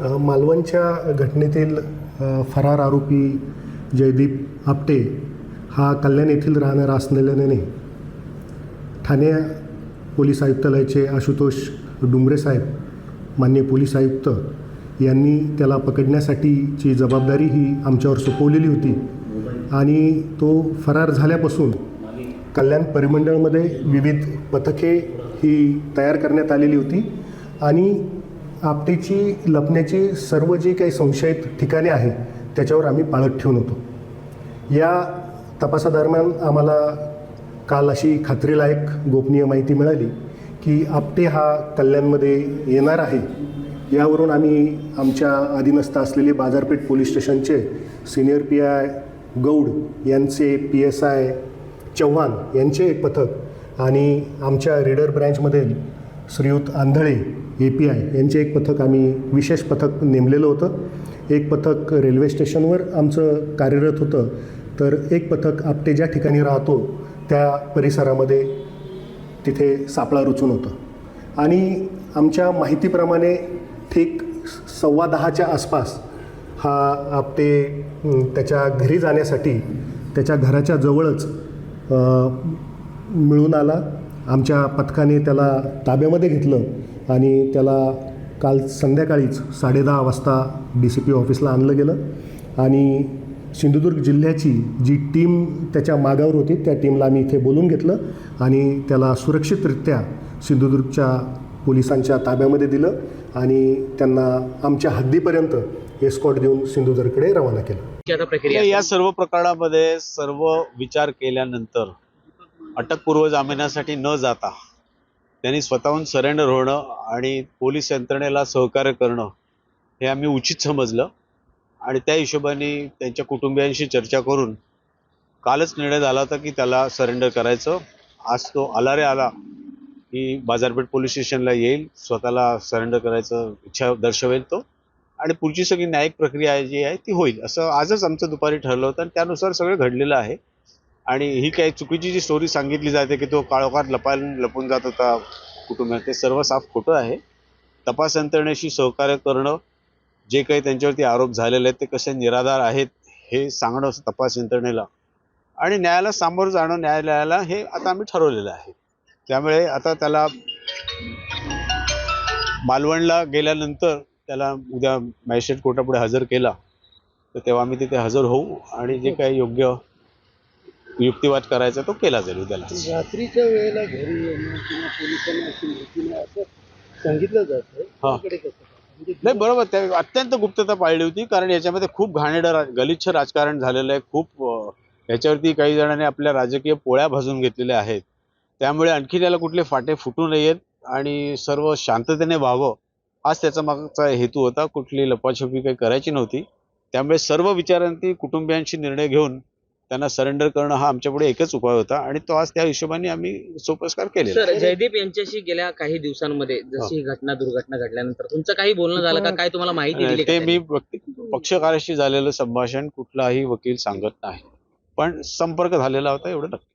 मालवणच्या घटनेतील फरार आरोपी जयदीप आपटे हा कल्याण येथील राहणारा असलेल्याने ठाणे पोलीस आयुक्तालयाचे आशुतोष डुंबरे साहेब मान्य पोलीस आयुक्त यांनी त्याला पकडण्यासाठीची जबाबदारी ही आमच्यावर सोपवलेली होती आणि तो फरार झाल्यापासून कल्याण परिमंडळमध्ये विविध पथके ही तयार करण्यात आलेली होती आणि आपटेची लपण्याची सर्व जी काही संशयित ठिकाणे आहे त्याच्यावर आम्ही पाळत ठेवून होतो. या तपासादरम्यान आम्हाला काल अशी खात्रीलायक गोपनीय माहिती मिळाली की आपटे हा कल्याणमध्ये येणार आहे. यावरून आम्ही आमच्या अधीनस्थ असलेले बाजारपेठ पोलीस स्टेशनचे सिनियर पी आय गौड यांचे पी एस आय चव्हाण यांचे एक पथक आणि आमच्या रेडर ब्रँचमधील श्रीयुत आंधळे ए पी आय यांचे एक पथक आम्ही विशेष पथक नेमलेलं होतं. एक पथक रेल्वे स्टेशनवर आमचं कार्यरत होतं. तर एक पथक आपटे ज्या ठिकाणी राहतो त्या परिसरामध्ये तिथे सापळा रुचून होतं. आणि आमच्या माहितीप्रमाणे ठीक सव्वा दहाच्या आसपास हा आपटे त्याच्या घरी जाण्यासाठी त्याच्या घराच्या जवळच मिळून आला. आमच्या पथकाने त्याला ताब्यामध्ये घेतलं आणि त्याला काल संध्याकाळीच साडेदहा वाजता डी सी पी ऑफिसला आणलं गेलं. आणि सिंधुदुर्ग जिल्ह्याची जी टीम त्याच्या मागावर होती त्या टीमला आम्ही इथे बोलून घेतलं आणि त्याला सुरक्षितरित्या सिंधुदुर्गच्या पोलिसांच्या ताब्यामध्ये दिलं आणि त्यांना आमच्या हद्दीपर्यंत एस्कॉट देऊन सिंधुदुर्गकडे रवाना केलं. की आता प्रक्रिया या सर्व प्रकरणामध्ये सर्व विचार केल्यानंतर अटकपूर्व जामिनासाठी न जाता त्यांनी स्वतःहून सरेंडर होणं आणि पोलीस यंत्रणेला सहकार्य करणं हे आम्ही उचित समजलं. आणि त्या हिशोबाने त्यांच्या कुटुंबियांशी चर्चा करून कालच निर्णय झाला होता की त्याला सरेंडर करायचं. आज तो आला रे आला की बाजारपेठ पोलीस स्टेशनला येईल स्वतःला सरेंडर करायचं इच्छा दर्शवेल तो. आणि पुढची सगळी न्यायिक प्रक्रिया जी आहे ती होईल. असं आजच आमचं दुपारी ठरलं होतं आणि त्यानुसार सगळं घडलेलं आहे. आणि ही काही चुकीची जी स्टोरी सांगितली जाते की तो काळोखात लपायला लपून जात होता कुटुंबात ते सर्व साफ खोटं आहे. तपास यंत्रणेशी सहकार्य करणं जे काही त्यांच्यावरती आरोप झालेले आहेत ते कसे निराधार आहेत हे सांगणं तपास यंत्रणेला. आणि न्यायाला सामोरं जाणं न्यायालयाला हे आता आम्ही ठरवलेलं आहे. त्यामुळे आता त्याला मालवणला गेल्यानंतर त्याला उद्या मॅजिस्ट्रेट कोर्टापुढे हजर केला. तर तेव्हा आम्ही तिथे हजर होऊ आणि जे काही योग्य युक्तिवाद करायचा तो केला जाईल उद्याला रात्रीच्या वेळेला घरी येणं किंवा पोलिसांना अशी माहिती नाही असं सांगितलं जातं. त्याकडे कसं पाहता? म्हणजे नाही बरोबर. त्या अत्यंत गुप्तता पाळली होती कारण याच्यामध्ये खूप घाणेरडं रा- गलिच्छ राजकारण झालेलं आहे. खूप अं, याच्यावरती काही जणांनी आपल्या राजकीय पोळ्या भाजून घेतलेल्या आहेत. त्यामुळे आणखी त्याला कुठले फाटे फुटू नयेत आणि सर्व शांततेने व्हावं हाच त्याचा मागचा हेतू होता. कुठली लपाछपी काही करायची नव्हती. त्यामुळे सर्व विचारांती कुटुंबियांशी निर्णय घेऊन त्यांना सरेंडर करणं हा आमच्यापुढे एकच उपाय होता आणि तो आज त्या हिशोबाने आम्ही सोपस्कार सर जयदीप यांच्याशी गेल्या काही दिवसांमध्ये जशी ही घटना दुर्घटना घडल्यानंतर तुमचं काही बोलणं झालं का? काय तुम्हाला माहिती दिली ते? मी पक्षकाराशी झालेलं संभाषण कुठलाही वकील सांगत नाही. पण संपर्क झालेला होता एवढं नक्की.